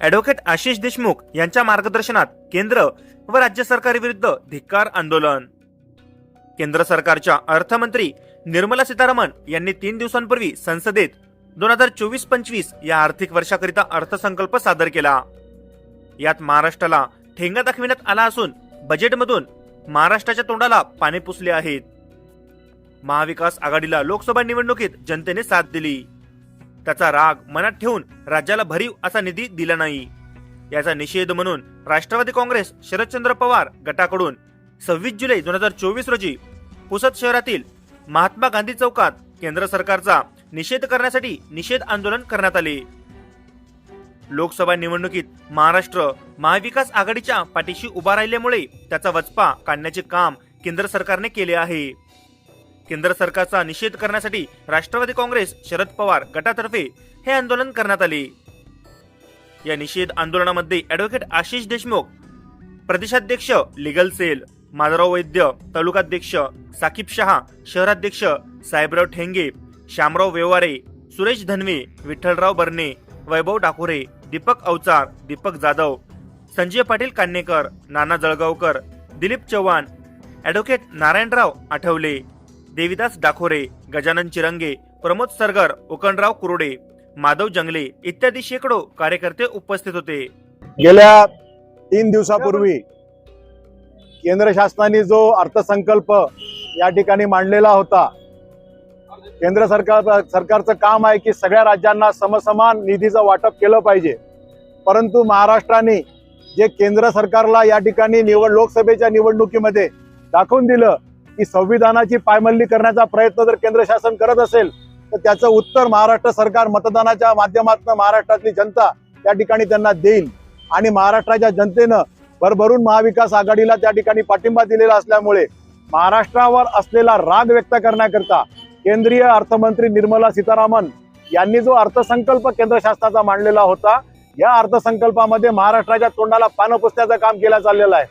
Advocate Ashish Deshmukh यांच्या मार्गदर्शनात केंद्र व राज्य सरकारविरुद्ध धिक्कार आंदोलन. केंद्र सरकारच्या अर्थमंत्री निर्मला सीतारामन यांनी तीन दिवसांपूर्वी संसदेत दोन हजार चोवीस पंचवीस या आर्थिक वर्षाकरिता अर्थसंकल्प सादर केला. यात महाराष्ट्राला ठेंगा दाखविण्यात आला असून बजेटमधून महाराष्ट्राच्या तोंडाला पाणी पुसले आहेत. महाविकास आघाडीला लोकसभा निवडणुकीत जनतेने साथ दिली. त्याचा राग मनात ठेवून राज्याला भरीव असा निधी दिला नाही. याचा निषेध म्हणून राष्ट्रवादी काँग्रेस शरदचंद्र पवार गटाकडून सव्वीस जुलै दोन हजार चोवीस रोजी पुसद शहरातील महात्मा गांधी चौकात केंद्र सरकारचा निषेध करण्यासाठी निषेध आंदोलन करण्यात आले. लोकसभा निवडणुकीत महाराष्ट्र महाविकास आघाडीच्या पाठीशी उभा राहिल्यामुळे त्याचा वचपा काढण्याचे काम केंद्र सरकारने केले आहे. केंद्र सरकारचा निषेध करण्यासाठी राष्ट्रवादी काँग्रेस शरद पवार गटातर्फे हे आंदोलन करण्यात आले. या निषेध आंदोलनामध्ये ॲडव्होकेट आशिष देशमुख प्रदेशाध्यक्ष लिगल सेल माधवराव वैद्य तालुकाध्यक्ष साकीब शहा शहराध्यक्ष साहेबराव ठेंगे श्यामराव व्यवहारे सुरेश धनवे विठ्ठलराव बर्ने वैभव डाकोरे दीपक अवचार दीपक जाधव संजय पाटील कान्हेकर नाना जळगावकर दिलीप चव्हाण ॲडव्होकेट नारायणराव आठवले. देविदास डाखोरे गजानन चिरंगे प्रमोद सरगर उकणराव कुरोडे माधव जंगले इत्यादी शेकडो कार्यकर्ते उपस्थित होते. गेल्या तीन दिवसापूर्वी केंद्र शासनाने जो अर्थसंकल्प या ठिकाणी मांडलेला होता केंद्र सरकार सरकारचं काम आहे की सगळ्या राज्यांना समसमान निधीचं वाटप केलं पाहिजे. परंतु महाराष्ट्राने जे केंद्र सरकारला या ठिकाणी निवड लोकसभेच्या निवडणुकीमध्ये दाखवून दिलं की संविधानाची पायमल्ली करण्याचा प्रयत्न जर केंद्र शासन करत असेल तर त्याचं उत्तर महाराष्ट्र सरकार मतदानाच्या माध्यमातून महाराष्ट्रातली जनता त्या ठिकाणी त्यांना देईल. आणि महाराष्ट्राच्या जनतेनं भरभरून महाविकास आघाडीला त्या ठिकाणी पाठिंबा दिलेला असल्यामुळे महाराष्ट्रावर असलेला राग व्यक्त करण्याकरता केंद्रीय अर्थमंत्री निर्मला सीतारामन यांनी जो अर्थसंकल्प केंद्र शासनाचा मांडलेला होता या अर्थसंकल्पामध्ये महाराष्ट्राच्या तोंडाला पानं पुसण्याचं काम केलं चाललेलं आहे.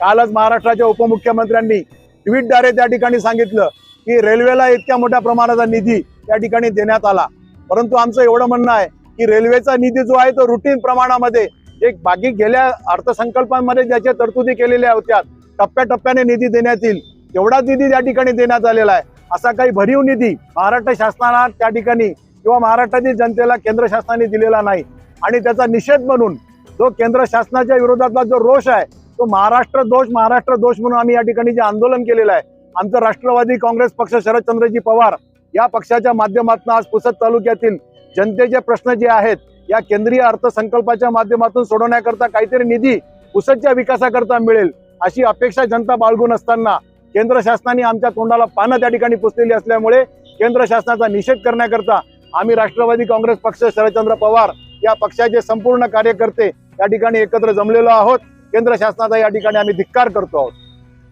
कालच महाराष्ट्राच्या उपमुख्यमंत्र्यांनी ट्विटद्वारे त्या ठिकाणी सांगितलं की रेल्वेला इतक्या मोठ्या प्रमाणाचा निधी त्या ठिकाणी देण्यात आला. परंतु आमचं एवढं म्हणणं आहे की रेल्वेचा निधी जो आहे तो रुटीन प्रमाणामध्ये एक बाकी गेल्या अर्थसंकल्पांमध्ये ज्याच्या तरतुदी केलेल्या होत्या टप्प्याटप्प्याने निधी देण्यात येईल. तेवढाच निधी त्या ठिकाणी देण्यात आलेला आहे. असा काही भरीव निधी महाराष्ट्र शासनाला त्या ठिकाणी किंवा महाराष्ट्रातील जनतेला केंद्र शासनाने दिलेला नाही. आणि त्याचा निषेध म्हणून जो केंद्र शासनाच्या विरोधातला जो रोष आहे तो महाराष्ट्र दोष महाराष्ट्र दोष म्हणून आम्ही या ठिकाणी जे आंदोलन केलेलं आहे आमचं राष्ट्रवादी काँग्रेस पक्ष शरदचंद्रजी पवार या पक्षाच्या माध्यमातून आज पुसद तालुक्यातील जनतेचे प्रश्न जे आहेत या केंद्रीय अर्थसंकल्पाच्या माध्यमातून सोडवण्याकरता काहीतरी निधी पुसदच्या विकासाकरता मिळेल अशी अपेक्षा जनता बाळगून असताना केंद्र शासनाने आमच्या तोंडाला पानं त्या ठिकाणी पुसलेली असल्यामुळे केंद्र शासनाचा निषेध करण्याकरता आम्ही राष्ट्रवादी काँग्रेस पक्ष शरदचंद्र पवार या पक्षाचे संपूर्ण कार्यकर्ते या ठिकाणी एकत्र जमलेलो आहोत. केंद्र शासनाचा या ठिकाणी आम्ही धिक्कार करतो आहोत.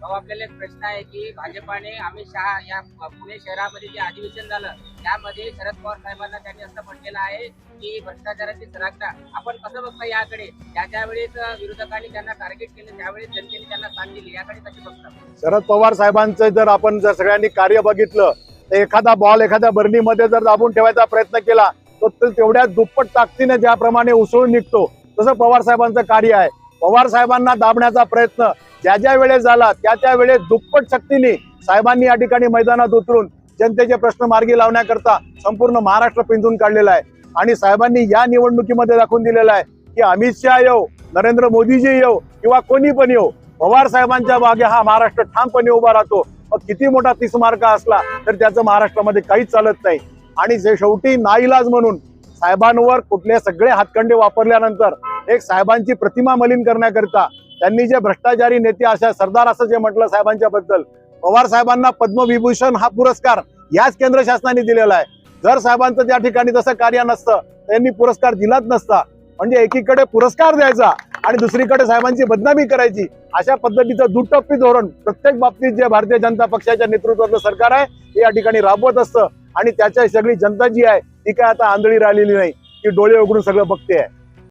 आपल्याला एक प्रश्न आहे की भाजपाने अमित शहा या पुणे शहरामध्ये जे अधिवेशन झालं त्यामध्ये शरद पवार साहेबांना त्यांनी असं म्हटलेलं आहे की भ्रष्टाचाराची सरागता आपण कसं बघता याकडे? त्या त्यावेळेस विरोधकांनी त्यांना टार्गेट केलं त्यावेळेस जनतेने त्यांना साथ दिली. याकडे कशी बघता? शरद पवार साहेबांचं जर आपण जर सगळ्यांनी कार्य बघितलं तर एखादा बॉल एखाद्या बर्नीमध्ये जर दाबून ठेवायचा प्रयत्न केला तर तेवढ्या दुप्पट ताकदीने ज्याप्रमाणे उसळून निघतो तसं पवार साहेबांचं कार्य आहे. पवार साहेबांना दाबण्याचा प्रयत्न ज्या ज्या वेळेस झाला त्या त्या वेळेस दुप्पट शक्तीने साहेबांनी या ठिकाणी मैदानात उतरून जनतेचे प्रश्न मार्गी लावण्याकरता संपूर्ण महाराष्ट्र पिंजून काढलेला आहे. आणि साहेबांनी या निवडणुकीमध्ये दाखवून दिलेला आहे की अमित शहा येऊ नरेंद्र मोदीजी येऊ किंवा कोणी पण येऊ पवार साहेबांच्या मागे हा महाराष्ट्र ठामपणे उभा राहतो. मग किती मोठा तीस मार्ग असला तर त्याचं महाराष्ट्रामध्ये काहीच चालत नाही. आणि जे शेवटी नाईलाज म्हणून साहेबांवर कुठले सगळे हातखंडे वापरल्यानंतर एक साहेबांची प्रतिमा मलिन करण्याकरिता त्यांनी जे भ्रष्टाचारी नेते अशा सरदार असं जे म्हटलं साहेबांच्या बद्दल पवार साहेबांना पद्मविभूषण हा पुरस्कार याच केंद्र शासनाने दिलेला आहे. जर साहेबांचं त्या ठिकाणी तसं कार्य नसतं त्यांनी पुरस्कार दिलाच नसता. म्हणजे एकीकडे पुरस्कार द्यायचा आणि दुसरीकडे साहेबांची बदनामी करायची अशा पद्धतीचं दुटप्पी धोरण प्रत्येक बाबतीत जे भारतीय जनता पक्षाच्या नेतृत्वाचं सरकार आहे हे या ठिकाणी राबवत असतं. आणि त्याच्या सगळी जनता जी आहे ती काय आता आंधळी राहिलेली नाही ती डोळे उघडून सगळं बघते आहे.